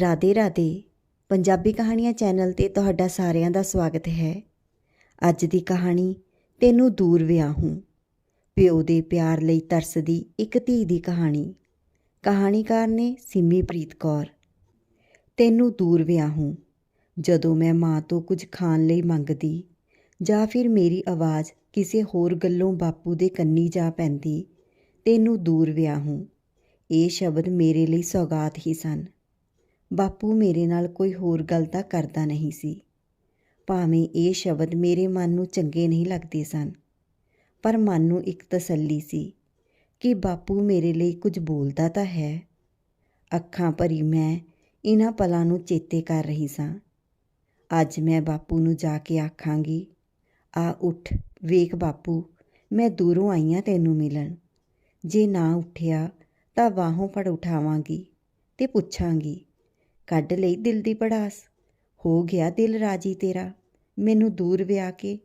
ਰਾਧੇ ਰਾਧੇ, ਪੰਜਾਬੀ ਕਹਾਣੀਆਂ ਚੈਨਲ ਤੇ ਤੁਹਾਡਾ ਸਾਰਿਆਂ ਦਾ ਸਵਾਗਤ ਹੈ। ਅੱਜ ਦੀ ਕਹਾਣੀ, ਤੈਨੂੰ ਦੂਰ ਵਿਆਹੂੰ। ਪਿਓ ਦੇ ਪਿਆਰ ਲਈ ਤਰਸਦੀ ਇੱਕ ਧੀ ਦੀ ਕਹਾਣੀ। ਕਹਾਣੀਕਾਰ ਨੇ ਸਿੰਮੀ ਪ੍ਰੀਤ ਕੌਰ। ਤੈਨੂੰ ਦੂਰ ਵਿਆਹੂੰ। ਜਦੋਂ ਮੈਂ ਮਾਂ ਤੋਂ ਕੁਝ ਖਾਣ ਲਈ ਮੰਗਦੀ, ਜਾਂ ਫਿਰ ਮੇਰੀ ਆਵਾਜ਼ ਕਿਸੇ ਹੋਰ ਗੱਲੋਂ ਬਾਪੂ ਦੇ ਕੰਨੀ ਜਾ ਪੈਂਦੀ, ਤੈਨੂੰ ਦੂਰ ਵਿਆਹੂੰ। ਇਹ ਸ਼ਬਦ ਮੇਰੇ ਲਈ ਸੌਗਾਤ ਹੀ ਸਨ। ਬਾਪੂ ਮੇਰੇ ਨਾਲ ਕੋਈ ਹੋਰ ਗੱਲ ਤਾਂ ਕਰਦਾ ਨਹੀਂ ਸੀ। ਭਾਵੇਂ ਇਹ ਸ਼ਬਦ ਮੇਰੇ ਮਨ ਨੂੰ ਚੰਗੇ ਨਹੀਂ ਲੱਗਦੇ ਸਨ, ਪਰ ਮਨ ਨੂੰ ਇੱਕ ਤਸੱਲੀ ਸੀ ਕਿ ਬਾਪੂ ਮੇਰੇ ਲਈ ਕੁਝ ਬੋਲਦਾ ਤਾਂ ਹੈ। ਅੱਖਾਂ ਭਰੀ ਮੈਂ ਇਹਨਾਂ ਪਲਾਂ ਨੂੰ ਚੇਤੇ ਕਰ ਰਹੀ ਸਾਂ। ਅੱਜ ਮੈਂ ਬਾਪੂ ਨੂੰ ਜਾ ਕੇ ਆਖਾਂਗੀ, ਆ ਉੱਠ, ਵੇਖ ਬਾਪੂ, ਮੈਂ ਦੂਰੋਂ ਆਈਆਂ ਤੈਨੂੰ ਮਿਲਣ। ਜੇ ਨਾ ਉੱਠਿਆ ਤਾਂ ਬਾਹੋਂ ਫੜ ਉਠਾਵਾਂਗੀ ਤੇ ਪੁੱਛਾਂਗੀ ਕੱਢ ਲਈ ਦਿਲ ਦੀ ਪੜਾਸ। ਹੋ ਗਿਆ ਦਿਲ ਰਾਜੀ ਤੇਰਾ। ਮੈਨੂੰ ਦੂਰ ਵਿਆਹ ਕੇ।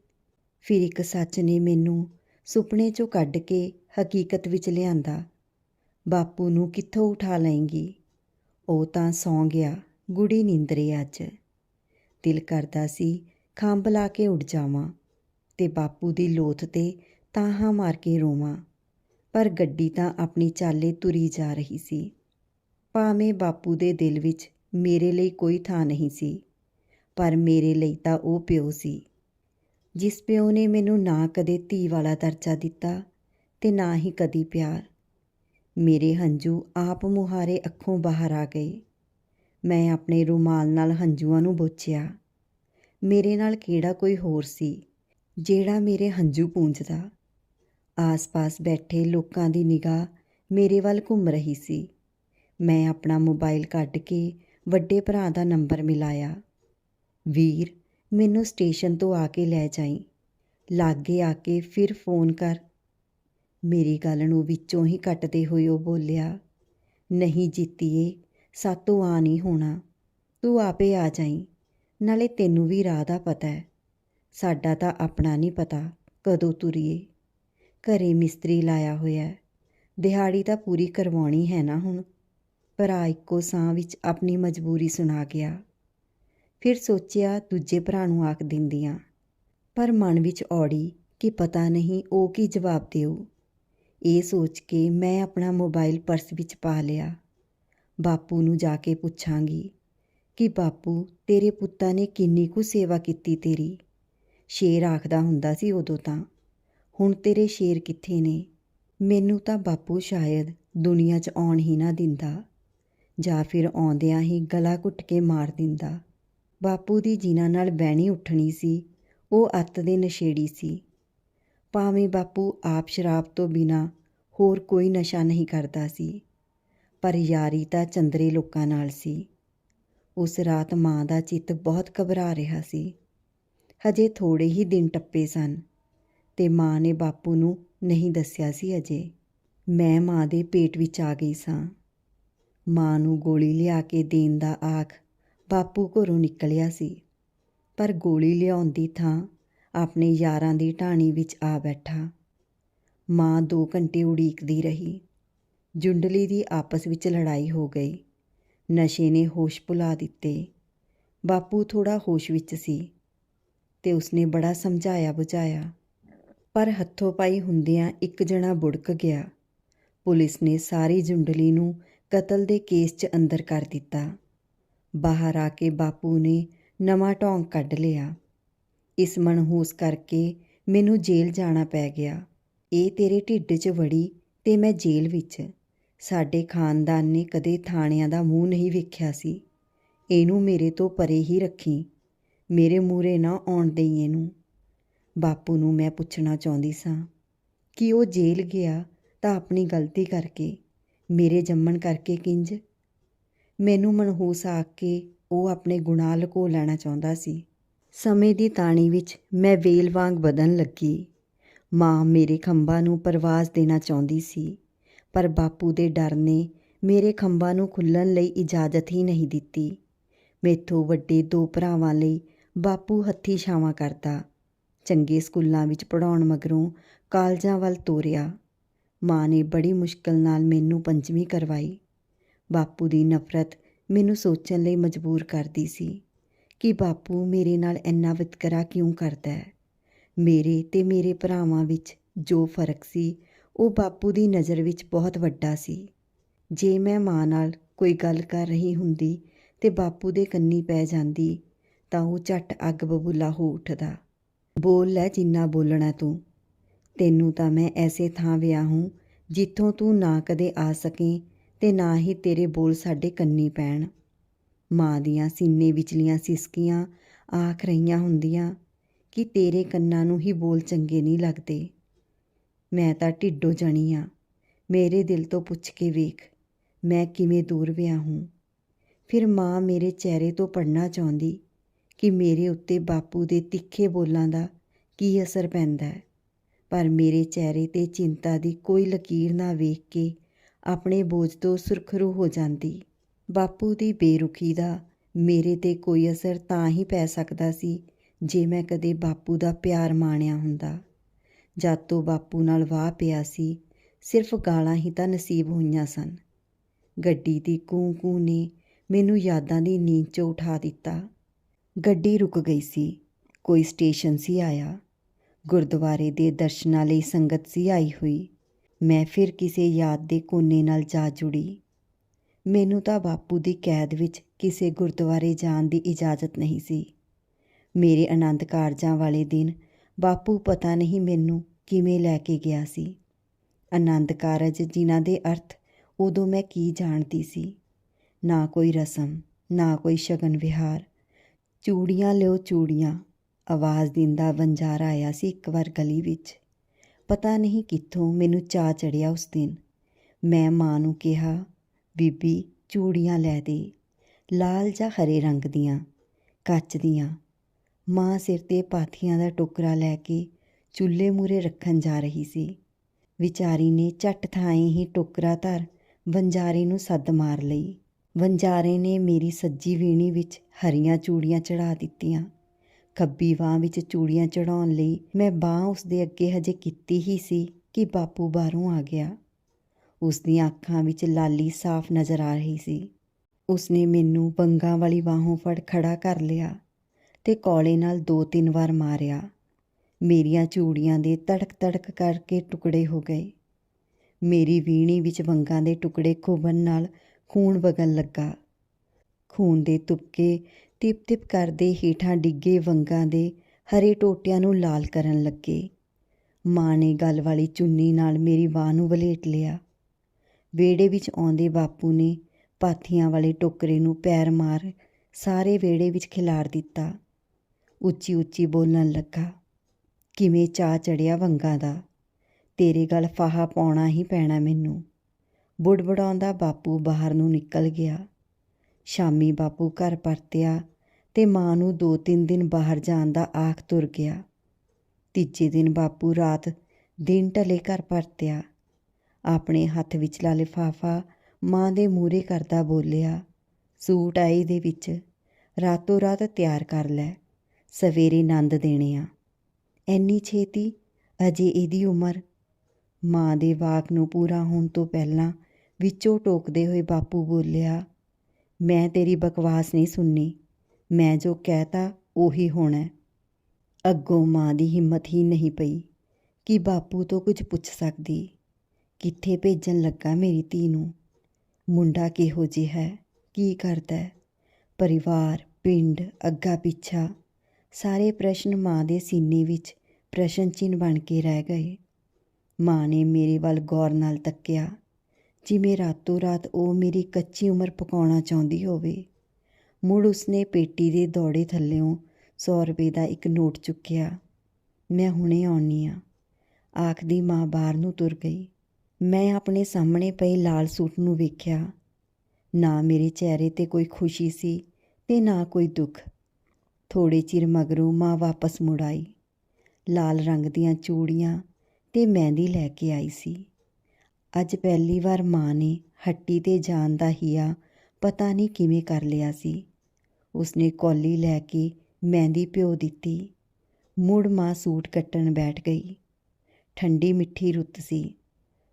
ਫਿਰ ਇੱਕ ਸੱਚ ਨੇ ਮੈਨੂੰ ਸੁਪਨੇ 'ਚੋਂ ਕੱਢ ਕੇ ਹਕੀਕਤ ਵਿੱਚ ਲਿਆਂਦਾ। ਬਾਪੂ ਨੂੰ ਕਿੱਥੋਂ ਉਠਾ ਲਏਂਗੀ? ਉਹ ਤਾਂ ਸੌਂ ਗਿਆ, ਗੁੜੀ ਨੀਂਦਰੇ ਅੱਜ। ਦਿਲ ਕਰਦਾ ਸੀ ਖੰਭ ਲਾ ਕੇ ਉੱਡ ਜਾਵਾਂ ਤੇ ਬਾਪੂ ਦੀ ਲੋਥ ਤੇ ਤਾਹਾਂ ਮਾਰ ਕੇ ਰੋਵਾਂ। ਪਰ ਗੱਡੀ ਤਾਂ ਆਪਣੀ ਚਾਲੇ ਤੁਰੀ ਜਾ ਰਹੀ ਸੀ। ਭਾਵੇਂ ਬਾਪੂ ਦੇ ਦਿਲ ਵਿੱਚ ਮੇਰੇ ਲਈ ਕੋਈ ਥਾਂ ਨਹੀਂ ਸੀ, ਪਰ ਮੇਰੇ ਲਈ ਤਾਂ ਉਹ ਪਿਓ ਸੀ। ਜਿਸ ਪਿਓ ਨੇ ਮੈਨੂੰ ਨਾ ਕਦੇ ਧੀ ਵਾਲਾ ਦਰਜਾ ਦਿੱਤਾ ਤੇ ਨਾ ਹੀ ਕਦੀ ਪਿਆਰ। ਮੇਰੇ ਹੰਝੂ ਆਪ ਮੁਹਾਰੇ ਅੱਖੋਂ ਬਾਹਰ ਆ ਗਏ। ਮੈਂ ਆਪਣੇ ਰੁਮਾਲ ਨਾਲ ਹੰਝੂਆਂ ਨੂੰ ਬੋਚਿਆ। ਮੇਰੇ ਨਾਲ ਕਿਹੜਾ ਕੋਈ ਹੋਰ ਸੀ, ਜਿਹੜਾ ਮੇਰੇ ਹੰਝੂ ਪੂੰਝਦਾ? ਆਸ-ਪਾਸ ਬੈਠੇ ਲੋਕਾਂ ਦੀ ਨਿਗਾਹ ਮੇਰੇ ਵੱਲ ਘੁੰਮ ਰਹੀ ਸੀ। ਮੈਂ ਆਪਣਾ ਮੋਬਾਈਲ ਕੱਢ ਕੇ ਵੱਡੇ ਭਰਾ ਦਾ ਨੰਬਰ ਮਿਲਾਇਆ। ਵੀਰ, ਮੈਨੂੰ ਸਟੇਸ਼ਨ ਤੋਂ ਆ ਕੇ ਲੈ ਜਾਈ। ਲਾਗੇ ਆ ਕੇ ਫਿਰ ਫੋਨ ਕਰ। ਮੇਰੀ ਗੱਲ ਨੂੰ ਵਿੱਚੋਂ ਹੀ ਕੱਟਦੇ ਹੋਏ ਉਹ ਬੋਲਿਆ, ਨਹੀਂ ਜੀਤੀਏ, ਸਾਤੋਂ ਆ ਨਹੀਂ ਹੋਣਾ। ਤੂੰ ਆਪੇ ਆ ਜਾਈ, ਨਾਲੇ ਤੈਨੂੰ ਵੀ ਰਾਹ ਦਾ ਪਤਾ ਹੈ। ਸਾਡਾ ਤਾਂ ਆਪਣਾ ਨਹੀਂ ਪਤਾ ਕਦੋਂ ਤੁਰੀਏ। ਘਰੇ ਮਿਸਤਰੀ ਲਾਇਆ ਹੋਇਆ ਦਿਹਾੜੀ ਤਾਂ ਪੂਰੀ ਕਰਵਾਉਣੀ ਹੈ ਨਾ ਹੁਣ। ਭਰਾ ਇੱਕੋ ਸਾਹ ਵਿੱਚ ਆਪਣੀ ਮਜਬੂਰੀ ਸੁਣਾ ਗਿਆ। ਫਿਰ ਸੋਚਿਆ ਦੂਜੇ ਭਰਾ ਨੂੰ ਆਖ ਦਿੰਦੀਆਂ, ਪਰ ਮਨ ਵਿੱਚ ਔੜੀ ਕਿ ਪਤਾ ਨਹੀਂ ਉਹ ਕੀ ਜਵਾਬ ਦੇਊ। ਇਹ ਸੋਚ ਕੇ ਮੈਂ ਆਪਣਾ ਮੋਬਾਈਲ ਪਰਸ ਵਿੱਚ ਪਾ ਲਿਆ। ਬਾਪੂ ਨੂੰ ਜਾ ਕੇ ਪੁੱਛਾਂਗੀ ਕਿ ਬਾਪੂ, ਤੇਰੇ ਪੁੱਤਾਂ ਨੇ ਕਿੰਨੀ ਕੁ ਸੇਵਾ ਕੀਤੀ ਤੇਰੀ? ਸ਼ੇਰ ਆਖਦਾ ਹੁੰਦਾ ਸੀ ਉਦੋਂ ਤਾਂ, ਹੁਣ ਤੇਰੇ ਸ਼ੇਰ ਕਿੱਥੇ ਨੇ? ਮੈਨੂੰ ਤਾਂ ਬਾਪੂ ਸ਼ਾਇਦ ਦੁਨੀਆ 'ਚ ਆਉਣ ਹੀ ਨਾ ਦਿੰਦਾ। ਜਾਂ ਫਿਰ ਆਉਂਦਿਆਂ ਹੀ ਗਲਾ ਘੁੱਟ ਕੇ ਮਾਰ ਦਿੰਦਾ। ਬਾਪੂ ਦੀ ਜਿਨ੍ਹਾਂ ਨਾਲ ਬਹਿਣੀ ਉੱਠਣੀ ਸੀ, ਉਹ ਅੱਤ ਦੇ ਨਸ਼ੇੜੀ ਸੀ। ਭਾਵੇਂ ਬਾਪੂ ਆਪ ਸ਼ਰਾਬ ਤੋਂ ਬਿਨਾ ਹੋਰ ਕੋਈ ਨਸ਼ਾ ਨਹੀਂ ਕਰਦਾ ਸੀ, ਪਰ ਯਾਰੀ ਤਾਂ ਚੰਦਰੇ ਲੋਕਾਂ ਨਾਲ ਸੀ। ਉਸ ਰਾਤ ਮਾਂ ਦਾ ਚਿੱਤ ਬਹੁਤ ਘਬਰਾ ਰਿਹਾ ਸੀ। ਹਜੇ ਥੋੜੇ ਹੀ ਦਿਨ ਟੱਪੇ ਸਨ ਤੇ ਮਾਂ ਨੇ ਬਾਪੂ ਨੂੰ ਨਹੀਂ ਦੱਸਿਆ ਸੀ ਅਜੇ। ਮੈਂ ਮਾਂ ਦੇ ਪੇਟ ਵਿੱਚ ਆ ਗਈ ਸਾਂ। ਮਾਂ ਨੂੰ ਗੋਲੀ ਲਿਆ ਕੇ ਦੇਣ ਦਾ ਆਖ ਬਾਪੂ ਘਰੋਂ ਨਿਕਲਿਆ ਸੀ। ਪਰ ਗੋਲੀ ਲਿਆਉਣ ਦੀ ਥਾਂ ਆਪਣੇ ਯਾਰਾਂ ਦੀ ਢਾਣੀ ਵਿੱਚ ਆ ਬੈਠਾ। ਮਾਂ 2 ਘੰਟੇ ਉਡੀਕਦੀ ਰਹੀ। ਜੁੰਡਲੀ ਦੀ ਆਪਸ ਵਿੱਚ ਲੜਾਈ ਹੋ ਗਈ। ਨਸ਼ੇ ਨੇ ਹੋਸ਼ ਭੁਲਾ ਦਿੱਤੇ। ਬਾਪੂ ਥੋੜਾ ਹੋਸ਼ ਵਿੱਚ ਸੀ ਤੇ ਉਸਨੇ ਬੜਾ ਸਮਝਾਇਆ ਬੁਝਾਇਆ ਪਰ ਹੱਥੋਂ ਪਾਈ ਹੁੰਦਿਆਂ ਇੱਕ ਜਣਾ ਬੁੜਕ ਗਿਆ। ਪੁਲਿਸ ਨੇ ਸਾਰੀ ਜੁੰਡਲੀ ਨੂੰ ਕਤਲ ਦੇ ਕੇਸ 'ਚ ਅੰਦਰ ਕਰ ਦਿੱਤਾ। ਬਾਹਰ ਆ ਕੇ ਬਾਪੂ ਨੇ ਨਵਾਂ ਢੋਂਗ ਕੱਢ ਲਿਆ। ਇਸ ਮਨਹੂਸ ਕਰਕੇ ਮੈਨੂੰ ਜੇਲ੍ਹ ਜਾਣਾ ਪੈ ਗਿਆ। ਇਹ ਤੇਰੇ ਢਿੱਡ 'ਚ ਵੜੀ ਤੇ ਮੈਂ ਜੇਲ੍ਹ ਵਿੱਚ। ਸਾਡੇ ਖਾਨਦਾਨ ਨੇ ਕਦੇ ਥਾਣਿਆਂ ਦਾ ਮੂੰਹ ਨਹੀਂ ਵੇਖਿਆ ਸੀ। ਇਹਨੂੰ ਮੇਰੇ ਤੋਂ ਪਰੇ ਹੀ ਰੱਖੀ। ਮੇਰੇ ਮੂਰੇ ਨਾ ਆਉਣ ਦੇਈ ਇਹਨੂੰ। ਬਾਪੂ ਨੂੰ ਮੈਂ ਪੁੱਛਣਾ ਚਾਹੁੰਦੀ ਸਾਂ, ਕਿ ਉਹ ਜੇਲ੍ਹ ਗਿਆ ਤਾਂ ਆਪਣੀ ਗਲਤੀ ਕਰਕੇ? ਮੇਰੇ ਜੰਮਣ ਕਰਕੇ ਕਿੰਜ? ਮੈਨੂੰ ਮਨਹੂਸ ਆ ਕੇ ਉਹ ਆਪਣੇ ਗੁਨਾਹ ਲੁਕੋ ਲੈਣਾ ਚਾਹੁੰਦਾ ਸੀ। ਸਮੇਂ ਦੀ ਤਾਣੀ ਵਿੱਚ ਮੈਂ ਵੇਲ ਵਾਂਗ ਬਦਨ ਲੱਗੀ। ਮਾਂ ਮੇਰੇ ਖੰਭਾਂ ਨੂੰ ਪਰਵਾਜ਼ ਦੇਣਾ ਚਾਹੁੰਦੀ ਸੀ, ਪਰ ਬਾਪੂ ਦੇ ਡਰ ਨੇ ਮੇਰੇ ਖੰਭਾਂ ਨੂੰ ਖੁੱਲਣ ਲਈ ਇਜਾਜ਼ਤ ਹੀ ਨਹੀਂ ਦਿੱਤੀ। ਮੇਥੋਂ ਵੱਡੇ ਦੋ ਭਰਾਵਾਂ ਲਈ ਬਾਪੂ ਹੱਥੀ ਛਾਵਾਂ ਕਰਦਾ। ਚੰਗੇ ਸਕੂਲਾਂ ਵਿੱਚ ਪੜਾਉਣ ਮਗਰੋਂ ਕਾਲਜਾਂ ਵੱਲ ਤੋਰਿਆ। ਮਾਂ ਨੇ ਬੜੀ ਮੁਸ਼ਕਲ ਨਾਲ ਮੈਨੂੰ ਪੰਜਵੀਂ ਕਰਵਾਈ। ਬਾਪੂ ਦੀ ਨਫ਼ਰਤ ਮੈਨੂੰ ਸੋਚਣ ਲਈ ਮਜਬੂਰ ਕਰਦੀ ਸੀ ਕਿ ਬਾਪੂ ਮੇਰੇ ਨਾਲ ਇੰਨਾ ਵਿਤਕਰਾ ਕਿਉਂ ਕਰਦਾ ਹੈ। ਮੇਰੇ ਤੇ ਮੇਰੇ ਭਰਾਵਾਂ ਵਿੱਚ ਜੋ ਫ਼ਰਕ ਸੀ, ਉਹ ਬਾਪੂ ਦੀ ਨਜ਼ਰ ਵਿੱਚ ਬਹੁਤ ਵੱਡਾ ਸੀ। ਜੇ ਮੈਂ ਮਾਂ ਨਾਲ ਕੋਈ ਗੱਲ ਕਰ ਰਹੀ ਹੁੰਦੀ ਤੇ ਬਾਪੂ ਦੇ ਕੰਨੀ ਪੈ ਜਾਂਦੀ, ਤਾਂ ਉਹ ਝੱਟ ਅੱਗ ਬਬੂਲਾ ਹੋ ਉੱਠਦਾ। ਬੋਲ ਲੈ ਜਿੰਨਾ ਬੋਲਣਾ ਤੂੰ। ਤੈਨੂੰ ਤਾਂ ਮੈਂ ਐਸੇ ਥਾਂ ਵਿਆਹ ਹੂੰ ਜਿੱਥੋਂ ਤੂੰ ਨਾ ਕਦੇ ਆ ਸਕੇ ਤੇ ਨਾ ਹੀ ਤੇਰੇ ਬੋਲ ਸਾਡੇ ਕੰਨੀ ਪੈਣ। ਮਾਂ ਦੀਆਂ ਸੀਨੇ ਵਿਚਲੀਆਂ ਸਿਸਕੀਆਂ ਆਖ ਰਹੀਆਂ ਹੁੰਦੀਆਂ ਕਿ ਤੇਰੇ ਕੰਨਾਂ ਨੂੰ ਹੀ ਬੋਲ ਚੰਗੇ ਨਹੀਂ ਲੱਗਦੇ। ਮੈਂ ਤਾਂ ਢਿੱਡੋ ਜਣੀ ਆ। ਮੇਰੇ ਦਿਲ ਤੋਂ ਪੁੱਛ ਕੇ ਵੇਖ, ਮੈਂ ਕਿਵੇਂ ਦੂਰ ਵਿਆਹ ਹੂੰ। ਫਿਰ ਮਾਂ ਮੇਰੇ ਚਿਹਰੇ ਤੋਂ ਪੜਨਾ ਚਾਹੁੰਦੀ ਕਿ ਮੇਰੇ ਉੱਤੇ ਬਾਪੂ ਦੇ ਤਿੱਖੇ ਬੋਲਾਂ ਦਾ ਕੀ ਅਸਰ ਪੈਂਦਾ ਹੈ। ਪਰ ਮੇਰੇ ਚਿਹਰੇ ਤੇ ਚਿੰਤਾ ਦੀ ਕੋਈ ਲਕੀਰ ਨਾ ਵੇਖ ਕੇ ਆਪਣੇ ਬੋਝ ਤੋਂ ਸੁਰਖਰੂ ਹੋ ਜਾਂਦੀ। ਬਾਪੂ ਦੀ ਬੇਰੁਖੀ ਦਾ ਮੇਰੇ ਤੇ ਕੋਈ ਅਸਰ ਤਾਂ ਹੀ ਪੈ ਸਕਦਾ ਸੀ ਜੇ ਮੈਂ ਕਦੇ ਬਾਪੂ ਦਾ ਪਿਆਰ ਮਾਣਿਆ ਹੁੰਦਾ। ਜਦ ਤੋਂ ਬਾਪੂ ਨਾਲ ਵਾਹ ਪਿਆ ਸੀ, ਸਿਰਫ ਗਾਲਾਂ ਹੀ ਤਾਂ ਨਸੀਬ ਹੋਈਆਂ ਸਨ। ਗੱਡੀ ਦੀ ਕੂੰ ਕੂੰ ਨੇ ਮੈਨੂੰ ਯਾਦਾਂ ਦੀ ਨੀਂਦ 'ਚੋਂ ਉਠਾ ਦਿੱਤਾ। ਗੱਡੀ ਰੁਕ ਗਈ ਸੀ, ਕੋਈ ਸਟੇਸ਼ਨ ਸੀ ਆਇਆ। ਗੁਰਦੁਆਰੇ ਦੇ ਦਰਸ਼ਨਾਂ ਲਈ ਸੰਗਤ ਸੀ ਆਈ ਹੋਈ। ਮੈਂ ਫਿਰ ਕਿਸੇ ਯਾਦ ਦੇ ਕੋਨੇ ਨਾਲ ਜਾ ਜੁੜੀ। ਮੈਨੂੰ ਤਾਂ ਬਾਪੂ ਦੀ ਕੈਦ ਵਿੱਚ ਕਿਸੇ ਗੁਰਦੁਆਰੇ ਜਾਣ ਦੀ ਇਜਾਜ਼ਤ ਨਹੀਂ ਸੀ। ਮੇਰੇ ਆਨੰਦ ਕਾਰਜਾਂ ਵਾਲੇ ਦਿਨ ਬਾਪੂ ਪਤਾ ਨਹੀਂ ਮੈਨੂੰ ਕਿਵੇਂ ਲੈ ਕੇ ਗਿਆ ਸੀ। ਆਨੰਦ ਕਾਰਜ ਜਿਨ੍ਹਾਂ ਦੇ ਅਰਥ ਉਦੋਂ ਮੈਂ ਕੀ ਜਾਣਦੀ ਸੀ। ਨਾ ਕੋਈ ਰਸਮ, ਨਾ ਕੋਈ ਸ਼ਗਨ ਵਿਹਾਰ। ਚੂੜੀਆਂ ਲਿਓ ਚੂੜੀਆਂ ਆਵਾਜ਼ ਦਿੰਦਾ ਵੰਜਾਰਾ ਆਇਆ ਸੀ ਇੱਕ ਵਾਰ ਗਲੀ ਵਿੱਚ। ਪਤਾ ਨਹੀਂ ਕਿੱਥੋਂ ਮੈਨੂੰ ਚਾਹ ਚੜਿਆ ਉਸ ਦਿਨ। ਮੈਂ ਮਾਂ ਨੂੰ ਕਿਹਾ, ਬੀਬੀ, ਚੂੜੀਆਂ ਲੈ ਦੇ। ਲਾਲ ਜਾਂ ਹਰੇ ਰੰਗ ਦੀਆਂ, ਕੱਚ ਦੀਆਂ। ਮਾਂ ਸਿਰ ਤੇ ਪਾਥੀਆਂ ਦਾ ਟੋਕਰਾ ਲੈ ਕੇ ਚੁੱਲ੍ਹੇ ਮੂਰੇ ਰੱਖਣ ਜਾ ਰਹੀ ਸੀ। ਵਿਚਾਰੀ ਨੇ ਝੱਟ ਥਾਂ ਹੀ ਟੋਕਰਾ ਧਰ ਵੰਜਾਰੇ ਨੂੰ ਸੱਦ ਮਾਰ ਲਈ। ਵੰਜਾਰੇ ਨੇ ਮੇਰੀ ਸੱਜੀ ਵੀਣੀ ਵਿੱਚ ਹਰੀਆਂ ਚੂੜੀਆਂ ਚੜਾ ਦਿੱਤੀਆਂ। ਖੱਬੀ ਬਾਹ ਵਿੱਚ ਚੂੜੀਆਂ ਚੜਾਉਣ ਲਈ ਮੈਂ ਬਾਹ ਉਸ ਦੇ ਅੱਗੇ ਹਜੇ ਕੀਤੀ ਹੀ ਸੀ ਕਿ ਬਾਪੂ ਬਾਹਰੋਂ ਆ ਗਿਆ। ਉਸ ਦੀਆਂ ਅੱਖਾਂ ਵਿੱਚ ਲਾਲੀ ਸਾਫ਼ ਨਜ਼ਰ ਆ ਰਹੀ ਸੀ। ਉਸਨੇ ਮੈਨੂੰ ਬੰਗਾਂ ਵਾਲੀ ਬਾਹੋਂ ਫੜ ਖੜਾ ਕਰ ਲਿਆ ਤੇ ਕੋਲੇ ਨਾਲ ਦੋ ਤਿੰਨ ਵਾਰ ਮਾਰਿਆ। ਮੇਰੀਆਂ ਚੂੜੀਆਂ ਦੇ ਤੜਕ ਤੜਕ ਕਰਕੇ ਟੁਕੜੇ ਹੋ ਗਏ। ਮੇਰੀ ਵੀਣੀ ਵਿੱਚ ਵੰਗਾਂ ਦੇ ਟੁਕੜੇ ਖੁੱਬਣ ਨਾਲ ਖੂਨ ਵਗਣ ਲੱਗਾ। ਖੂਨ ਦੇ ਤੁਪਕੇ ਟਿਪ ਟਿਪ ਕਰਦੇ ਹੇਠਾਂ ਡਿੱਗੇ ਵੰਗਾਂ ਦੇ ਹਰੇ ਟੋਟਿਆਂ ਨੂੰ ਲਾਲ ਕਰਨ ਲੱਗੇ। ਮਾਂ ਨੇ ਗਲ ਵਾਲੀ ਚੁੰਨੀ ਨਾਲ ਮੇਰੀ ਬਾਹ ਨੂੰ ਵਲੇਟ ਲਿਆ। ਵਿਹੜੇ ਵਿੱਚ ਆਉਂਦੇ ਬਾਪੂ ਨੇ ਪਾਥੀਆਂ ਵਾਲੇ ਟੋਕਰੇ ਨੂੰ ਪੈਰ ਮਾਰ ਸਾਰੇ ਵਿਹੜੇ ਵਿੱਚ ਖਿਲਾਰ ਦਿੱਤਾ। ਉੱਚੀ ਉੱਚੀ ਬੋਲਣ ਲੱਗਾ, ਕਿਵੇਂ ਚਾਹ ਚੜਿਆ ਵੰਗਾਂ ਦਾ? ਤੇਰੇ ਗਲ ਫਾਹਾ ਪਾਉਣਾ ਹੀ ਪੈਣਾ ਮੈਨੂੰ। ਬੁੜਬੜਾਉਂਦਾ ਬਾਪੂ ਬਾਹਰ ਨੂੰ ਨਿਕਲ ਗਿਆ। ਸ਼ਾਮੀ ਬਾਪੂ ਘਰ ਪਰਤਿਆ ਤੇ ਮਾਂ ਨੂੰ ਦੋ ਤਿੰਨ ਦਿਨ ਬਾਹਰ ਜਾਣ ਦਾ ਆਖ ਤੁਰ ਗਿਆ। ਤੀਜੇ ਦਿਨ ਬਾਪੂ ਰਾਤ ਦਿਨ ਢਲੇ ਘਰ ਪਰਤਿਆ। ਆਪਣੇ ਹੱਥ ਵਿਚਲਾ ਲਿਫਾਫਾ ਮਾਂ ਦੇ ਮੂਹਰੇ ਕਰਦਾ ਬੋਲਿਆ, ਸੂਟ ਆਈ ਦੇ ਵਿੱਚ, ਰਾਤੋਂ ਰਾਤ ਤਿਆਰ ਕਰ ਲੈ, ਸਵੇਰੇ ਨੰਦ ਦੇਣੇ ਆ। ਐਨੀ ਛੇਤੀ? ਅਜੇ ਇਹਦੀ ਉਮਰ? ਮਾਂ ਦੇ ਵਾਕ ਨੂੰ ਪੂਰਾ ਹੋਣ ਤੋਂ ਪਹਿਲਾਂ ਵਿੱਚੋਂ ਟੋਕਦੇ ਹੋਏ ਬਾਪੂ ਬੋਲਿਆ, ਮੈਂ ਤੇਰੀ ਬਕਵਾਸ ਨਹੀਂ ਸੁਣਨੀ। ਮੈਂ ਜੋ ਕਹਿਤਾ, ਉਹੀ ਹੋਣਾ ਅੱਗੋਂ ਮਾਂ ਦੀ ਹਿੰਮਤ ਹੀ ਨਹੀਂ ਪਈ ਕਿ ਬਾਪੂ ਤੋਂ ਕੁਝ ਪੁੱਛ ਸਕਦੀ। ਕਿੱਥੇ ਭੇਜਣ ਲੱਗਾ ਮੇਰੀ ਧੀ ਨੂੰ? ਮੁੰਡਾ ਕਿਹੋ ਜਿਹਾ ਹੈ? ਕੀ ਕਰਦਾ ਹੈ? ਪਰਿਵਾਰ, ਪਿੰਡ, ਅੱਗਾ ਪਿੱਛਾ, ਸਾਰੇ ਪ੍ਰਸ਼ਨ ਮਾਂ ਦੇ ਸੀਨੇ ਵਿੱਚ ਪ੍ਰਸ਼ਨ ਚਿੰਨ੍ਹ ਬਣ ਕੇ ਰਹਿ ਗਏ। ਮਾਂ ਨੇ ਮੇਰੇ ਵੱਲ ਗੌਰ ਨਾਲ ਤੱਕਿਆ, ਜਿਵੇਂ ਰਾਤੋਂ ਰਾਤ ਉਹ ਮੇਰੀ ਕੱਚੀ ਉਮਰ ਪਕਾਉਣਾ ਚਾਹੁੰਦੀ ਹੋਵੇ। ਮੁੜ ਉਸਨੇ ਪੇਟੀ ਦੇ ਦੌੜੇ ਥੱਲਿਓਂ 100 ਰੁਪਏ ਦਾ ਇੱਕ ਨੋਟ ਚੁੱਕਿਆ। ਮੈਂ ਹੁਣੇ ਆਉਣੀ ਆ। ਆਖਦੀ ਮਾਂ ਬਾਹਰ ਨੂੰ ਤੁਰ ਗਈ। ਮੈਂ ਆਪਣੇ ਸਾਹਮਣੇ ਪਏ ਲਾਲ ਸੂਟ ਨੂੰ ਵੇਖਿਆ। ਨਾ ਮੇਰੇ ਚਿਹਰੇ ਤੇ ਕੋਈ ਖੁਸ਼ੀ ਸੀ ਤੇ ਨਾ ਕੋਈ ਦੁੱਖ। ਥੋੜੇ ਚਿਰ ਮਗਰੋਂ ਮਾਂ ਵਾਪਸ ਮੁੜ ਆਈ। ਲਾਲ ਰੰਗ ਦੀਆਂ ਚੂੜੀਆਂ ਤੇ ਮਹਿੰਦੀ ਲੈ ਕੇ ਆਈ ਸੀ। ਅੱਜ ਪਹਿਲੀ ਵਾਰ ਮਾਂ ਨੇ ਹੱਟੀ ਤੇ ਜਾਣ ਦਾ ਹੀਆ ਪਤਾ ਨਹੀਂ ਕਿਵੇਂ ਕਰ ਲਿਆ ਸੀ। ਉਸਨੇ ਕੌਲੀ ਲੈ ਕੇ ਮਹਿੰਦੀ ਪਿਓ ਦਿੱਤੀ। ਮੁੜ ਮਾਂ ਸੂਟ ਕੱਟਣ ਬੈਠ ਗਈ। ਠੰਡੀ ਮਿੱਠੀ ਰੁੱਤ ਸੀ।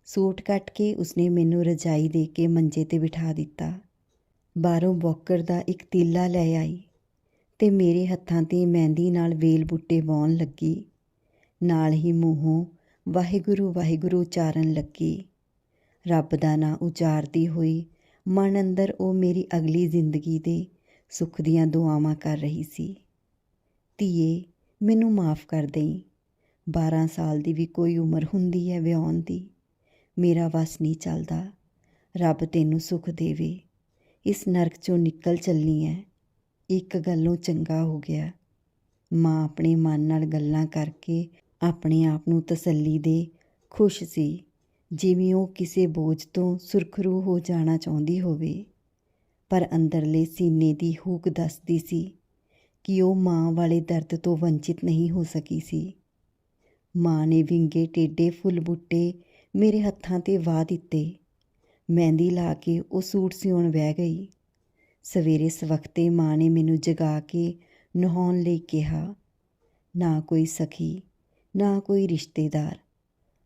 ਸੂਟ ਕੱਟ ਕੇ ਉਸਨੇ ਮੈਨੂੰ ਰਜਾਈ ਦੇ ਕੇ ਮੰਜੇ ਤੇ ਬਿਠਾ ਦਿੱਤਾ। ਬਾਹਰੋਂ ਬੌਕਰ ਦਾ ਇੱਕ ਤੀਲਾ ਲੈ ਆਈ ਤੇ ਮੇਰੇ ਹੱਥਾਂ ਤੇ ਮਹਿੰਦੀ ਨਾਲ ਵੇਲ ਬੁੱਟੇ ਵਾਉਣ ਲੱਗੀ। ਨਾਲ ਹੀ ਮੂੰਹੋਂ ਵਾਹਿਗੁਰੂ ਵਾਹਿਗੁਰੂ ਉਚਾਰਨ ਲੱਗੀ। ਰੱਬ ਦਾ ਨਾਂ ਉਚਾਰਦੀ ਹੋਈ ਮਨ ਅੰਦਰ ਉਹ ਮੇਰੀ ਅਗਲੀ ਜ਼ਿੰਦਗੀ ਦੇ ਸੁੱਖ ਦੀਆਂ ਦੁਆਵਾਂ ਕਰ ਰਹੀ ਸੀ। ਧੀਏ, ਮੈਨੂੰ ਮਾਫ ਕਰ ਦੇਈ। 12 ਸਾਲ ਦੀ ਵੀ ਕੋਈ ਉਮਰ ਹੁੰਦੀ ਹੈ ਵਿਆਹੁਣ ਦੀ। ਮੇਰਾ ਵਸ ਨਹੀਂ ਚੱਲਦਾ। ਰੱਬ ਤੈਨੂੰ ਸੁੱਖ ਦੇਵੇ। ਇਸ ਨਰਕ ਚੋਂ ਨਿਕਲ ਚੱਲਣੀ ਹੈ ਇੱਕ ਗੱਲੋਂ ਚੰਗਾ ਹੋ ਗਿਆ। ਮਾਂ ਆਪਣੇ ਮਨ ਨਾਲ ਗੱਲਾਂ ਕਰਕੇ ਆਪਣੇ ਆਪ ਨੂੰ ਤਸੱਲੀ ਦੇ ਖੁਸ਼ ਸੀ। ਜਿਵੇਂ ਉਹ ਕਿਸੇ ਬੋਝ ਤੋਂ ਸੁਰਖਰੂ ਹੋ ਜਾਣਾ ਚਾਹੁੰਦੀ ਹੋਵੇ। ਪਰ ਅੰਦਰਲੇ ਸੀਨੇ ਦੀ ਹੂਕ ਦੱਸਦੀ ਸੀ ਕਿ ਉਹ ਮਾਂ ਵਾਲੇ ਦਰਦ ਤੋਂ ਵੰਚਿਤ ਨਹੀਂ ਹੋ ਸਕੀ ਸੀ। ਮਾਂ ਨੇ ਵਿੰਗੇ ਟੇਡੇ ਫੁੱਲ ਬੁੱਟੇ ਮੇਰੇ ਹੱਥਾਂ ਤੇ ਵਾਹ ਦਿੱਤੇ। ਮਹਿੰਦੀ ਲਾ ਕੇ ਉਹ ਸੂਟ ਸਿਉਣ ਬਹਿ ਗਈ। ਸਵੇਰੇ ਸਵਖਤੇ ਮਾਂ ਨੇ ਮੈਨੂੰ ਜਗਾ ਕੇ ਨਹਾਉਣ ਲਈ ਕਿਹਾ, ਨਾ ਕੋਈ ਸਖੀ, ਨਾ ਕੋਈ ਰਿਸ਼ਤੇਦਾਰ।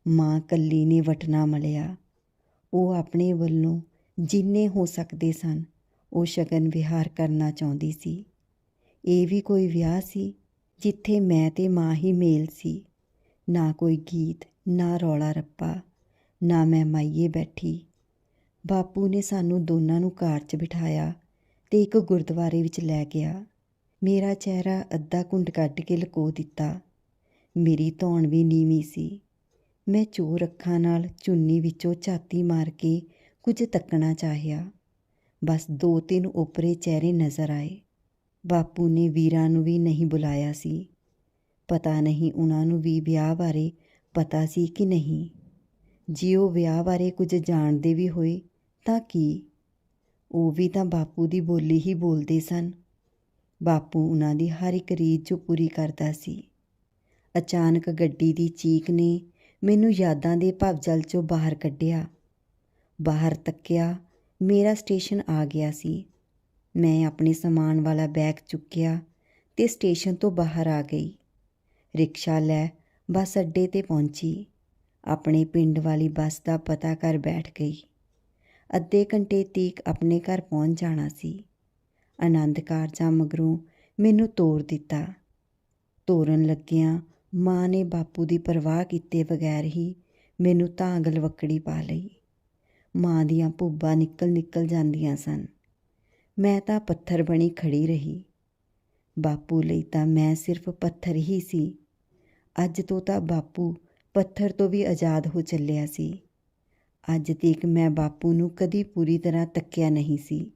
ਮਾਂ ਕੱਲੀ ਨੇ ਵਟਣਾ ਮਲਿਆ। ਉਹ ਆਪਣੇ ਵੱਲੋਂ ਜਿੰਨੇ ਹੋ ਸਕਦੇ ਸਨ ਉਹ ਸ਼ਗਨ ਵਿਹਾਰ ਕਰਨਾ ਚਾਹੁੰਦੀ ਸੀ। ਇਹ ਵੀ ਕੋਈ ਵਿਆਹ ਸੀ ਜਿੱਥੇ ਮੈਂ ਤੇ ਮਾਂ ਹੀ ਮੇਲ ਸੀ। ਨਾ ਕੋਈ ਗੀਤ, ਨਾ ਰੌਲਾ ਰੱਪਾ, ਨਾ ਮੈਂ ਮਾਈਏ ਬੈਠੀ। ਬਾਪੂ ਨੇ ਸਾਨੂੰ ਦੋਨਾਂ ਨੂੰ ਕਾਰ 'ਚ ਬਿਠਾਇਆ ਤੇ ਇੱਕ ਗੁਰਦੁਆਰੇ ਵਿੱਚ ਲੈ ਗਿਆ। ਮੇਰਾ ਚਿਹਰਾ ਅੱਧਾ ਘੁੰਡ ਕੱਢ ਕੇ ਲਕੋ ਦਿੱਤਾ। ਮੇਰੀ ਧੌਣ ਵੀ ਨੀਵੀਂ ਸੀ। ਮੈਂ ਚੋਰ ਅੱਖਾਂ ਨਾਲ ਚੁੰਨੀ ਵਿੱਚੋਂ ਝਾਤੀ ਮਾਰ ਕੇ ਕੁਝ ਤੱਕਣਾ ਚਾਹਿਆ। ਬਸ ਦੋ ਤਿੰਨ ਉਪਰੇ ਚਿਹਰੇ ਨਜ਼ਰ ਆਏ। ਬਾਪੂ ਨੇ ਵੀਰਾਂ ਨੂੰ ਵੀ ਨਹੀਂ ਬੁਲਾਇਆ ਸੀ। ਪਤਾ ਨਹੀਂ ਉਹਨਾਂ ਨੂੰ ਵੀ ਵਿਆਹ ਬਾਰੇ ਪਤਾ ਸੀ ਕਿ ਨਹੀਂ। ਜੇ ਉਹ ਵਿਆਹ ਬਾਰੇ ਕੁਝ ਜਾਣਦੇ ਵੀ ਹੋਏ ਤਾਂ ਕੀ? ਉਹ ਵੀ ਤਾਂ ਬਾਪੂ ਦੀ ਬੋਲੀ ਹੀ ਬੋਲਦੇ ਸਨ। ਬਾਪੂ ਉਹਨਾਂ ਦੀ ਹਰ ਇੱਕ ਰੀਤ ਜੋ ਪੂਰੀ ਕਰਦਾ ਸੀ। ਅਚਾਨਕ ਗੱਡੀ ਦੀ ਚੀਕ ਨੇ ਮੈਨੂੰ ਯਾਦਾਂ ਦੇ ਭਵਜਲ ਚੋਂ ਬਾਹਰ ਕੱਢਿਆ। ਬਾਹਰ ਤੱਕਿਆ ਮੇਰਾ ਸਟੇਸ਼ਨ ਆ ਗਿਆ ਸੀ। ਮੈਂ ਆਪਣੇ ਸਮਾਨ ਵਾਲਾ ਬੈਗ ਚੁੱਕਿਆ ਤੇ ਸਟੇਸ਼ਨ ਤੋਂ ਬਾਹਰ ਆ ਗਈ। ਰਿਕਸ਼ਾ ਲੈ ਬੱਸ ਅੱਡੇ ਤੇ ਪਹੁੰਚੀ। ਆਪਣੇ ਪਿੰਡ ਵਾਲੀ ਬੱਸ ਦਾ ਪਤਾ ਕਰ ਬੈਠ ਗਈ। ਅੱਧੇ ਘੰਟੇ ਤੀਕ ਆਪਣੇ ਘਰ ਪਹੁੰਚ ਜਾਣਾ ਸੀ। ਆਨੰਦ ਕਾਰਜਾਂ ਮਗਰੋਂ ਮੈਨੂੰ ਤੋਰ ਦਿੱਤਾ। ਤੋਰਨ ਲੱਗਿਆਂ ਮਾਂ ਨੇ ਬਾਪੂ ਦੀ ਪਰਵਾਹ ਕੀਤੇ ਬਗੈਰ ਹੀ ਮੈਨੂੰ ਤਾਂ ਗਲਵੱਕੜੀ ਪਾ ਲਈ। ਮਾਂ ਦੀਆਂ ਭੁੱਬਾਂ ਨਿਕਲ ਨਿਕਲ ਜਾਂਦੀਆਂ ਸਨ। ਮੈਂ ਤਾਂ ਪੱਥਰ ਬਣੀ ਖੜੀ ਰਹੀ। ਬਾਪੂ ਲਈ ਤਾਂ ਮੈਂ ਸਿਰਫ ਪੱਥਰ ਹੀ ਸੀ। ਅੱਜ ਤੋਂ ਤਾਂ ਬਾਪੂ ਪੱਥਰ ਤੋਂ ਵੀ ਆਜ਼ਾਦ ਹੋ ਚੱਲਿਆ ਸੀ। ਅੱਜ ਤੱਕ ਮੈਂ ਬਾਪੂ ਨੂੰ ਕਦੀ ਪੂਰੀ ਤਰ੍ਹਾਂ ਤੱਕਿਆ ਨਹੀਂ ਸੀ।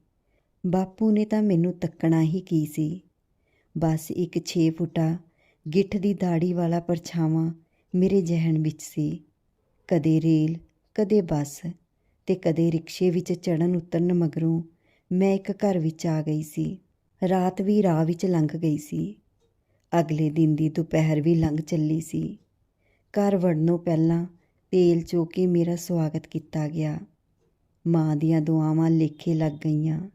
ਬਾਪੂ ਨੇ ਤਾਂ ਮੈਨੂੰ ਤੱਕਣਾ ਹੀ ਕੀ ਸੀ? ਬਸ ਇੱਕ 6 ਫੁੱਟਾ ਗਿੱਠ ਦੀ ਦਾੜੀ ਵਾਲਾ ਪਰਛਾਵਾਂ ਮੇਰੇ ਜ਼ਿਹਨ ਵਿੱਚ ਸੀ। ਕਦੇ ਰੇਲ, ਕਦੇ ਬੱਸ ਤੇ ਕਦੇ ਰਿਕਸ਼ੇ ਵਿੱਚ ਚੜਨ ਉਤਰਨ ਮਗਰੋਂ ਮੈਂ ਇੱਕ ਘਰ ਵਿੱਚ ਆ ਗਈ ਸੀ। ਰਾਤ ਵੀ ਰਾਹ ਵਿੱਚ ਲੰਘ ਗਈ ਸੀ। ਅਗਲੇ ਦਿਨ ਦੀ ਦੁਪਹਿਰ ਵੀ ਲੰਘ ਚੱਲੀ ਸੀ। ਘਰ ਵੜਨੋਂ ਪਹਿਲਾਂ ਤੇਲ ਚੋ ਕੇ ਮੇਰਾ ਸਵਾਗਤ ਕੀਤਾ ਗਿਆ। ਮਾਂ ਦੀਆਂ ਦੁਆਵਾਂ ਲੇਖੇ ਲੱਗ ਗਈਆਂ।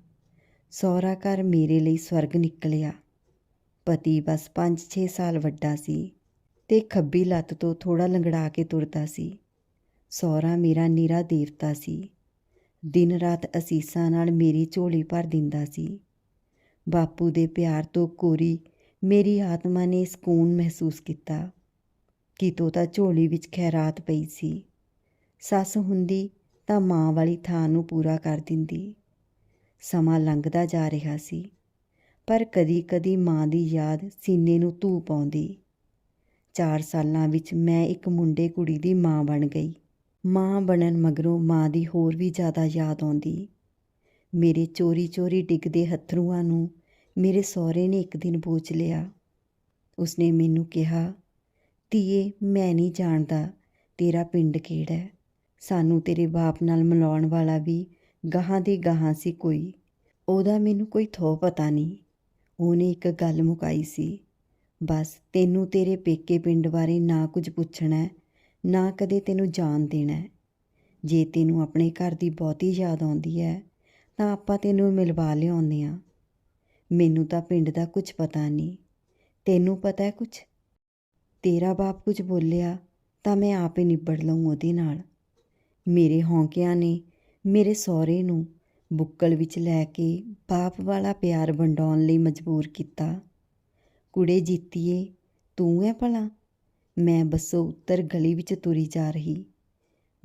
ਸਹੁਰਾ ਘਰ ਮੇਰੇ ਲਈ ਸਵਰਗ ਨਿਕਲਿਆ। ਪਤੀ ਬਸ 5-6 ਸਾਲ ਵੱਡਾ ਸੀ ਤੇ ਖੱਬੀ ਲੱਤ ਤੋਂ ਥੋੜਾ ਲੰਗੜਾ ਕੇ ਤੁਰਦਾ ਸੀ। ਸਹੁਰਾ ਮੇਰਾ ਨਿਰਾ ਦੇਵਤਾ ਸੀ। ਦਿਨ ਰਾਤ ਅਸੀਸਾਂ ਨਾਲ ਮੇਰੀ ਝੋਲੀ ਭਰ ਦਿੰਦਾ ਸੀ। ਬਾਪੂ ਦੇ ਪਿਆਰ ਤੋਂ ਕੋਰੀ ਮੇਰੀ ਆਤਮਾ ਨੇ ਸਕੂਨ ਮਹਿਸੂਸ ਕੀਤਾ। ਕਿਤੋਂ ਤਾਂ ਝੋਲੀ ਵਿੱਚ ਖੈਰਾਤ ਪਈ ਸੀ। ਸੱਸ ਹੁੰਦੀ ਤਾਂ ਮਾਂ ਵਾਲੀ ਥਾਂ ਨੂੰ ਪੂਰਾ ਕਰ ਦਿੰਦੀ। ਸਮਾਂ ਲੰਘਦਾ ਜਾ ਰਿਹਾ ਸੀ, ਪਰ ਕਦੀ-ਕਦੀ ਮਾਂ ਦੀ ਯਾਦ ਸੀਨੇ ਨੂੰ ਧੂ ਪਾਉਂਦੀ। 4 ਸਾਲਾਂ ਵਿੱਚ ਮੈਂ ਇੱਕ ਮੁੰਡੇ ਕੁੜੀ ਦੀ ਮਾਂ ਬਣ ਗਈ। ਮਾਂ ਬਣਨ ਮਗਰੋਂ ਮਾਂ ਦੀ ਹੋਰ ਵੀ ਜ਼ਿਆਦਾ ਯਾਦ ਆਉਂਦੀ। ਮੇਰੇ ਚੋਰੀ-ਚੋਰੀ ਡਿੱਗਦੇ ਹੱਥਰੂਆਂ ਨੂੰ ਮੇਰੇ ਸਹੁਰੇ ਨੇ ਇੱਕ ਦਿਨ ਬੋਚ ਲਿਆ। ਉਸਨੇ ਮੈਨੂੰ ਕਿਹਾ, ਧੀਏ, ਮੈਂ ਨਹੀਂ ਜਾਣਦਾ ਤੇਰਾ ਪਿੰਡ ਕਿਹੜਾ ਹੈ। ਸਾਨੂੰ ਤੇਰੇ ਬਾਪ ਨਾਲ ਮਿਲਾਉਣ ਵਾਲਾ ਵੀ ਗਾਹਾਂ ਦੀ ਗਾਹਾਂ ਸੀ ਕੋਈ। ਉਹਦਾ ਮੈਨੂੰ ਕੋਈ ਥੋ ਪਤਾ ਨਹੀਂ। ਉਹਨੇ ਇੱਕ ਗੱਲ ਮੁਕਾਈ ਸੀ, ਬਸ ਤੈਨੂੰ ਤੇਰੇ ਪੇਕੇ ਪਿੰਡ ਬਾਰੇ ਨਾ ਕੁਝ ਪੁੱਛਣਾ ਨਾ ਕਦੇ ਤੈਨੂੰ ਜਾਣ ਦੇਣਾ ਜੇ ਤੈਨੂੰ ਆਪਣੇ ਘਰ ਦੀ ਬਹੁਤੀ ਯਾਦ ਆਉਂਦੀ ਹੈ, ਤਾਂ ਆਪਾਂ ਤੈਨੂੰ ਮਿਲਵਾ ਲਿਆਉਂਦੇ ਆ ਮੈਨੂੰ ਤਾਂ ਪਿੰਡ ਦਾ ਕੁਝ ਪਤਾ ਨਹੀਂ। ਤੈਨੂੰ ਪਤਾ ਹੈ ਕੁਝ ਤੇਰਾ ਬਾਪ ਕੁਝ ਬੋਲਿਆ ਤਾਂ ਮੈਂ ਆਪੇ ਨਿਬੜ ਲਵਾਂ ਉਹਦੇ ਨਾਲ। ਮੇਰੇ ਹੌਂਕਿਆਂ ਨੇ ਮੇਰੇ ਸਹੁਰੇ ਨੂੰ ਬੁੱਕਲ ਵਿੱਚ ਲੈ ਕੇ ਬਾਪ ਵਾਲਾ ਪਿਆਰ ਵੰਡਾਉਣ ਲਈ ਮਜਬੂਰ ਕੀਤਾ। ਕੁੜੇ ਜੀਤੀਏ, ਤੂੰ ਹੈ ਭਲਾ? ਮੈਂ ਬੱਸੋਂ ਉੱਤਰ ਗਲੀ ਵਿੱਚ ਤੁਰੀ ਜਾ ਰਹੀ।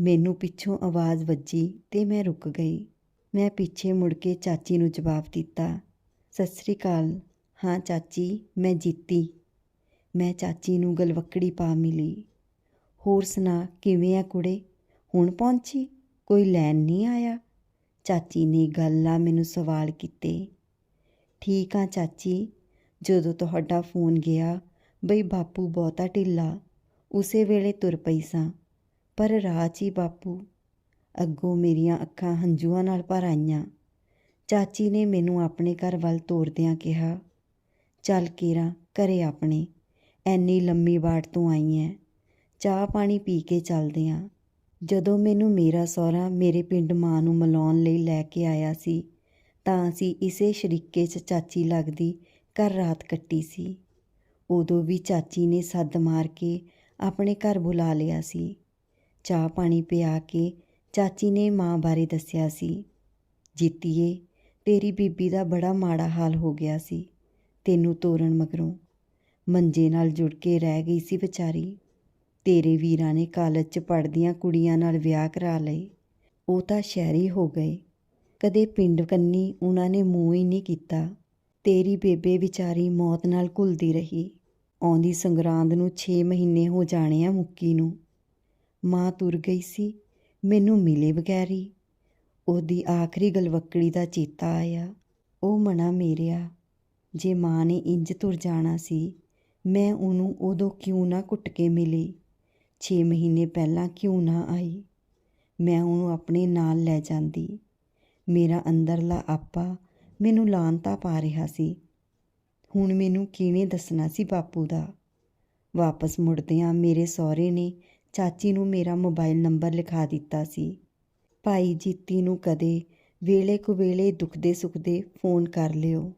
ਮੈਨੂੰ ਪਿੱਛੋਂ ਆਵਾਜ਼ ਵੱਜੀ ਤੇ ਮੈਂ ਰੁਕ ਗਈ। ਮੈਂ ਪਿੱਛੇ ਮੁੜ ਕੇ ਚਾਚੀ ਨੂੰ ਜਵਾਬ ਦਿੱਤਾ, ਸਤਿ ਸ੍ਰੀ ਅਕਾਲ। ਹਾਂ ਚਾਚੀ, ਮੈਂ ਜੀਤੀ। ਮੈਂ ਚਾਚੀ ਨੂੰ ਗਲਵੱਕੜੀ ਪਾ ਮਿਲੀ। ਹੋਰ ਸੁਣਾ, ਕਿਵੇਂ ਆ ਕੁੜੇ? ਹੁਣ ਪਹੁੰਚੀ? ਕੋਈ ਲੈਣ ਨਹੀਂ ਆਇਆ? ਚਾਚੀ ਨੇ ਗੱਲਾਂ ਮੈਨੂੰ ਸਵਾਲ ਕੀਤੇ। ਠੀਕ ਆ ਚਾਚੀ, ਜਦੋਂ ਤੁਹਾਡਾ ਫੋਨ ਗਿਆ ਬਈ ਬਾਪੂ ਬਹੁਤਾ ਢਿੱਲਾ, ਉਸੇ ਵੇਲੇ ਤੁਰ ਪਈ ਸਾਂ। ਪਰ ਰਾਹ 'ਚ ਹੀ ਬਾਪੂ, ਅੱਗੋਂ ਮੇਰੀਆਂ ਅੱਖਾਂ ਹੰਝੂਆਂ ਨਾਲ ਭਰ ਆਈਆਂ। ਚਾਚੀ ਨੇ ਮੈਨੂੰ ਆਪਣੇ ਘਰ ਵੱਲ ਤੋਰਦਿਆਂ ਕਿਹਾ, ਚੱਲ ਕੇਰਾ, ਘਰੇ ਆਪਣੇ, ਐਨੀ ਲੰਮੀ ਬਾਟ ਤੋਂ ਆਈ ਐ। ਚਾਹ ਪਾਣੀ ਪੀ ਕੇ ਚੱਲਦੇ ਆਂ। ਜਦੋਂ ਮੈਨੂੰ ਮੇਰਾ ਸਹੁਰਾ ਮੇਰੇ ਪਿੰਡ ਮਾਂ ਨੂੰ ਮਿਲਾਉਣ ਲਈ ਲੈ ਕੇ ਆਇਆ ਸੀ, ਤਾਂ ਅਸੀਂ ਇਸੇ ਸ਼ਰੀਕੇ 'ਚ ਚਾਚੀ ਲੱਗਦੀ ਘਰ ਰਾਤ ਕੱਟੀ ਸੀ। ਉਦੋਂ ਵੀ ਚਾਚੀ ਨੇ ਸੱਦ ਮਾਰ ਕੇ ਆਪਣੇ ਘਰ ਬੁਲਾ ਲਿਆ ਸੀ। ਚਾਹ ਪਾਣੀ ਪਿਆ ਕੇ ਚਾਚੀ ਨੇ ਮਾਂ ਬਾਰੇ ਦੱਸਿਆ ਸੀ। ਜੀਤੀਏ, ਤੇਰੀ ਬੀਬੀ ਦਾ ਬੜਾ ਮਾੜਾ ਹਾਲ ਹੋ ਗਿਆ ਸੀ। ਤੈਨੂੰ ਤੋਰਨ ਮਗਰੋਂ ਮੰਜੇ ਨਾਲ ਜੁੜ ਕੇ ਰਹਿ ਗਈ ਸੀ ਵਿਚਾਰੀ। ਤੇਰੇ ਵੀਰਾਂ ਨੇ ਕਾਲਜ 'ਚ ਪੜ੍ਹਦੀਆਂ ਕੁੜੀਆਂ ਨਾਲ ਵਿਆਹ ਕਰਾ ਲਏ। ਉਹ ਤਾਂ ਸ਼ਹਿਰੀ ਹੋ ਗਏ। ਕਦੇ ਪਿੰਡ ਕੰਨੀ ਉਹਨਾਂ ਨੇ ਮੂੰਹ ਹੀ ਨਹੀਂ ਕੀਤਾ। ਤੇਰੀ ਬੇਬੇ ਵਿਚਾਰੀ ਮੌਤ ਨਾਲ ਘੁਲਦੀ ਰਹੀ। ਆਉਂਦੀ ਸੰਗਰਾਂਦ ਨੂੰ 6 ਮਹੀਨੇ ਹੋ ਜਾਣੇ ਆ ਮੁੱਕੀ ਨੂੰ। ਮਾਂ ਤੁਰ ਗਈ ਸੀ, ਮੈਨੂੰ ਮਿਲੇ ਬਗੈਰੀ ਉਹਦੀ ਆਖਰੀ ਗਲਵੱਕੜੀ ਦਾ ਚੇਤਾ ਆਇਆ। ਉਹ ਮਨਾ ਮੇਰਿਆ, ਜੇ ਮਾਂ ਨੇ ਇੰਜ ਤੁਰ ਜਾਣਾ ਸੀ, ਮੈਂ ਉਹਨੂੰ ਉਦੋਂ ਕਿਉਂ ਨਾ ਕੁੱਟ ਕੇ ਮਿਲੀ? 6 ਮਹੀਨੇ ਪਹਿਲਾਂ ਕਿਉਂ ਨਾ ਆਈ? ਮੈਂ ਉਹਨੂੰ ਆਪਣੇ ਨਾਲ ਲੈ ਜਾਂਦੀ। ਮੇਰਾ ਅੰਦਰਲਾ ਆਪਾ ਮੈਨੂੰ ਲਾਂਤਾ ਪਾ ਰਿਹਾ ਸੀ। ਹੁਣ ਮੈਨੂੰ ਕਿਵੇਂ ਦੱਸਣਾ ਸੀ ਬਾਪੂ ਦਾ? ਵਾਪਸ ਮੁੜਦਿਆਂ ਮੇਰੇ ਸਹੁਰੇ ਨੇ ਚਾਚੀ ਨੂੰ ਮੇਰਾ ਮੋਬਾਈਲ ਨੰਬਰ ਲਿਖਾ ਦਿੱਤਾ ਸੀ। ਭਾਈ ਜੀਤੀ ਨੂੰ ਕਦੇ ਵੇਲੇ ਕੁ ਵੇਲੇ ਦੁਖਦੇ ਸੁਖਦੇ ਫੋਨ ਕਰ ਲਿਓ।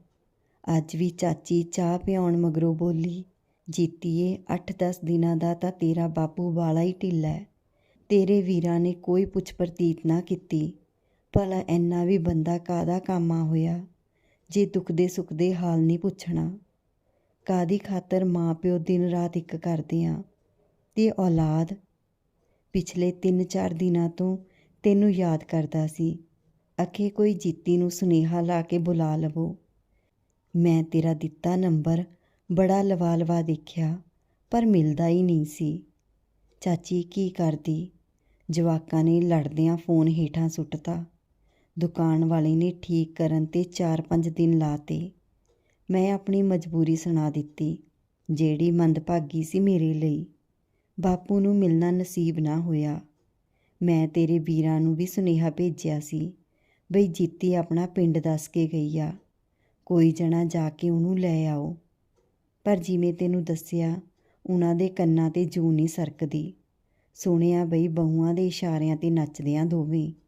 ਅੱਜ ਵੀ ਚਾਚੀ ਚਾਹ ਪਿਆਉਣ ਮਗਰੋਂ ਬੋਲੀ, ਜੀਤੀਏ 8-10 ਦਿਨਾਂ ਦਾ ਤਾਂ ਤੇਰਾ ਬਾਪੂ ਵਾਲਾ ਹੀ ਢਿੱਲਾ ਹੈ ਤੇਰੇ ਵੀਰਾਂ ਨੇ ਕੋਈ ਪੁੱਛ ਪ੍ਰਤੀਤ ਨਾ ਕੀਤੀ। ਭਲਾ ਐਨਾ ਵੀ ਬੰਦਾ ਕਾਦਾ ਕਾਮਾ ਹੋਇਆ? ਜੇ ਦੁਖਦੇ ਸੁਖਦੇ ਹਾਲ ਨਹੀਂ ਪੁੱਛਣਾ ਕਾਦੀ ਖਾਤਰ ਮਾਂ ਪਿਓ ਦਿਨ ਰਾਤ ਇੱਕ ਕਰਦੇ ਆ ਤੇ ਔਲਾਦ ਪਿਛਲੇ 3-4 ਦਿਨਾਂ ਤੋਂ ਤੈਨੂੰ ਯਾਦ ਕਰਦਾ ਸੀ। ਅਖੇ ਕੋਈ ਜੀਤੀ ਨੂੰ ਸੁਨੇਹਾ ਲਾ ਕੇ ਬੁਲਾ ਲਵੋ। ਮੈਂ ਤੇਰਾ ਦਿੱਤਾ ਨੰਬਰ ਬੜਾ ਲਵਾ ਲਵਾ ਦੇਖਿਆ, ਪਰ ਮਿਲਦਾ ਹੀ ਨਹੀਂ ਸੀ। ਚਾਚੀ ਕੀ ਕਰਦੀ? ਜਵਾਕਾਂ ਨੇ ਲੜਦਿਆਂ ਫੋਨ ਹੇਠਾਂ ਸੁੱਟਤਾ। ਦੁਕਾਨ ਵਾਲੇ ਨੇ ਠੀਕ ਕਰਨ ਤੇ 4-5 ਦਿਨ ਲਾਤੇ ਮੈਂ ਆਪਣੀ ਮਜਬੂਰੀ ਸੁਣਾ ਦਿੱਤੀ, ਜਿਹੜੀ ਮੰਦਭਾਗੀ ਸੀ ਮੇਰੇ ਲਈ। ਬਾਪੂ ਨੂੰ ਮਿਲਣਾ ਨਸੀਬ ਨਾ ਹੋਇਆ। ਮੈਂ ਤੇਰੇ ਵੀਰਾਂ ਨੂੰ ਵੀ ਸੁਨੇਹਾ ਭੇਜਿਆ ਸੀ, ਬਈ ਜੀਤੀ ਆਪਣਾ ਪਿੰਡ ਦੱਸ ਕੇ ਗਈ ਆ। ਕੋਈ ਜਣਾ ਜਾ ਕੇ ਉਹਨੂੰ ਲੈ ਆਓ। ਪਰ ਜਿਵੇਂ ਤੈਨੂੰ ਦੱਸਿਆ, ਉਹਨਾਂ ਦੇ ਕੰਨਾਂ ਤੇ ਜੂ ਨਹੀਂ ਸਰਕਦੀ। ਸੁਣਿਆ ਬਈ ਬਹੂਆਂ ਦੇ ਇਸ਼ਾਰਿਆਂ ਤੇ ਨੱਚਦਿਆਂ ਦੋਵੇਂ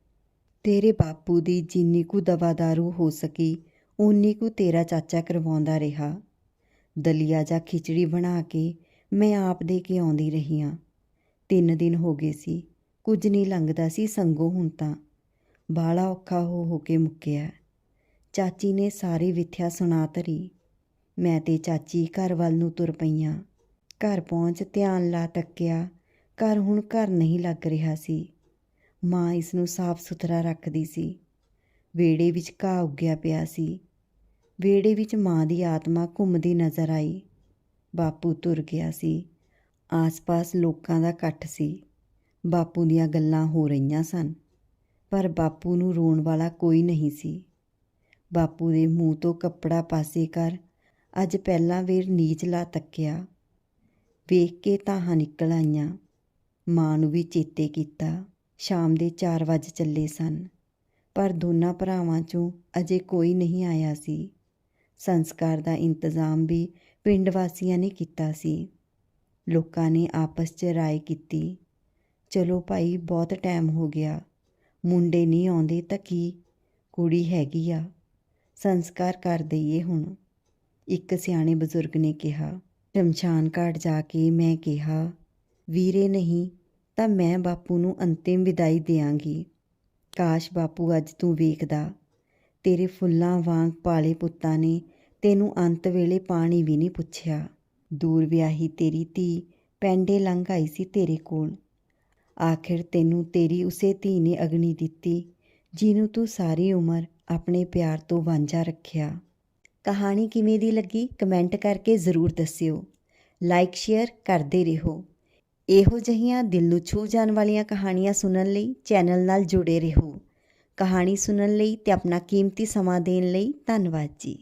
ਤੇਰੇ ਬਾਪੂ ਦੀ ਜਿੰਨੀ ਕੁ ਦਵਾਦਾਰੂ ਹੋ ਸਕੀ, ਓਨੀ ਕੁ ਤੇਰਾ ਚਾਚਾ ਕਰਵਾਉਂਦਾ ਰਿਹਾ। ਦਲੀਆ ਜਾਂ ਖਿਚੜੀ ਬਣਾ ਕੇ ਮੈਂ ਆਪ ਦੇ ਕੇ ਆਉਂਦੀ ਰਹੀ ਹਾਂ ਤਿੰਨ ਦਿਨ ਹੋ ਗਏ ਸੀ, ਕੁਝ ਨਹੀਂ ਲੰਘਦਾ ਸੀ ਸੰਗੋ ਹੁਣ ਤਾਂ। ਬਾਲਾ ਔਖਾ ਹੋ ਹੋ ਕੇ ਮੁੱਕਿਆ। ਚਾਚੀ ਨੇ ਸਾਰੀ ਵਿਥਿਆ ਸੁਣਾ ਧਰੀ। ਮੈਂ ਤੇ ਚਾਚੀ ਘਰ ਵੱਲ ਨੂੰ ਤੁਰ ਪਈਆਂ। ਘਰ ਪਹੁੰਚ ਧਿਆਨ ਲਾ ਤੱਕਿਆ, ਘਰ ਹੁਣ ਘਰ ਨਹੀਂ ਲੱਗ ਰਿਹਾ ਸੀ। ਮਾਂ ਇਸ ਨੂੰ ਸਾਫ਼ ਸੁਥਰਾ ਰੱਖਦੀ ਸੀ। ਵੇੜੇ ਵਿੱਚ ਘਾਹ ਉੱਗਿਆ ਪਿਆ ਸੀ। ਵੇੜੇ ਵਿੱਚ ਮਾਂ ਦੀ ਆਤਮਾ ਘੁੰਮਦੀ ਨਜ਼ਰ ਆਈ। ਬਾਪੂ ਤੁਰ ਗਿਆ ਸੀ। ਆਸ-ਪਾਸ ਲੋਕਾਂ ਦਾ ਇਕੱਠ ਸੀ। ਬਾਪੂ ਦੀਆਂ ਗੱਲਾਂ ਹੋ ਰਹੀਆਂ ਸਨ, ਪਰ ਬਾਪੂ ਨੂੰ ਰੋਣ ਵਾਲਾ ਕੋਈ ਨਹੀਂ ਸੀ। ਬਾਪੂ ਦੇ ਮੂੰਹ ਤੋਂ ਕੱਪੜਾ ਪਾਸੇ ਕਰ ਅੱਜ ਪਹਿਲਾਂ ਵੇਰ ਨੀਚ ਲਾ ਤੱਕਿਆ। ਵੇਖ ਕੇ ਤਾਹਾਂ ਨਿਕਲ ਆਈਆਂ। ਮਾਂ ਨੂੰ ਵੀ ਚੇਤੇ ਕੀਤਾ। ਸ਼ਾਮ ਦੇ 4 ਵਜੇ ਚੱਲੇ ਸਨ, ਪਰ ਦੋਨਾਂ ਭਰਾਵਾਂ 'ਚੋਂ ਅਜੇ ਕੋਈ ਨਹੀਂ ਆਇਆ ਸੀ। ਸੰਸਕਾਰ ਦਾ ਇੰਤਜ਼ਾਮ ਵੀ ਪਿੰਡ ਵਾਸੀਆਂ ਨੇ ਕੀਤਾ ਸੀ। ਲੋਕਾਂ ਨੇ ਆਪਸ 'ਚ ਰਾਏ ਕੀਤੀ, ਚਲੋ ਭਾਈ, ਬਹੁਤ ਟਾਈਮ ਹੋ ਗਿਆ, ਮੁੰਡੇ ਨਹੀਂ ਆਉਂਦੇ ਤਾਂ ਕੀ, ਕੁੜੀ ਹੈਗੀ ਆ, ਸੰਸਕਾਰ ਕਰ ਦਈਏ ਹੁਣ। ਇੱਕ ਸਿਆਣੇ ਬਜ਼ੁਰਗ ਨੇ ਕਿਹਾ, ਸ਼ਮਸ਼ਾਨ ਘਾਟ ਜਾ ਕੇ ਮੈਂ ਕਿਹਾ, ਵੀਰੇ ਨਹੀਂ ਤਾਂ ਮੈਂ ਬਾਪੂ ਨੂੰ ਅੰਤਿਮ ਵਿਦਾਈ ਦਿਆਂਗੀ। ਕਾਸ਼ ਬਾਪੂ ਅੱਜ ਤੂੰ ਵੇਖਦਾ। ਤੇਰੇ ਫੁੱਲਾਂ ਵਾਂਗ ਪਾਲੇ ਪੁੱਤਾਂ ਨੇ ਤੈਨੂੰ ਅੰਤ ਵੇਲੇ ਪਾਣੀ ਵੀ ਨਹੀਂ ਪੁੱਛਿਆ। ਦੂਰ ਵਿਆਹੀ ਤੇਰੀ ਧੀ ਪੈਂਡੇ ਲੰਘ ਆਈ ਸੀ ਤੇਰੇ ਕੋਲ। ਆਖਿਰ ਤੈਨੂੰ ਤੇਰੀ ਉਸੇ ਧੀ ਨੇ ਅਗਨੀ ਦਿੱਤੀ, ਜਿਹਨੂੰ ਤੂੰ ਸਾਰੀ ਉਮਰ ਆਪਣੇ ਪਿਆਰ ਤੋਂ ਵਾਂਝਾ ਰੱਖਿਆ। ਕਹਾਣੀ ਕਿਵੇਂ ਦੀ ਲੱਗੀ, ਕਮੈਂਟ ਕਰਕੇ ਜ਼ਰੂਰ ਦੱਸਿਓ। ਲਾਈਕ, ਸ਼ੇਅਰ ਕਰਦੇ ਰਹੋ। ਇਹੋ ਜਿਹੀਆਂ ਦਿਲ ਨੂੰ ਛੂ ਜਾਣ ਵਾਲੀਆਂ ਕਹਾਣੀਆਂ ਸੁਣਨ ਲਈ ਚੈਨਲ ਨਾਲ ਜੁੜੇ ਰਹੋ। ਕਹਾਣੀ ਸੁਣਨ ਲਈ ਤੇ ਆਪਣਾ ਕੀਮਤੀ ਸਮਾਂ ਦੇਣ ਲਈ ਧੰਨਵਾਦ ਜੀ।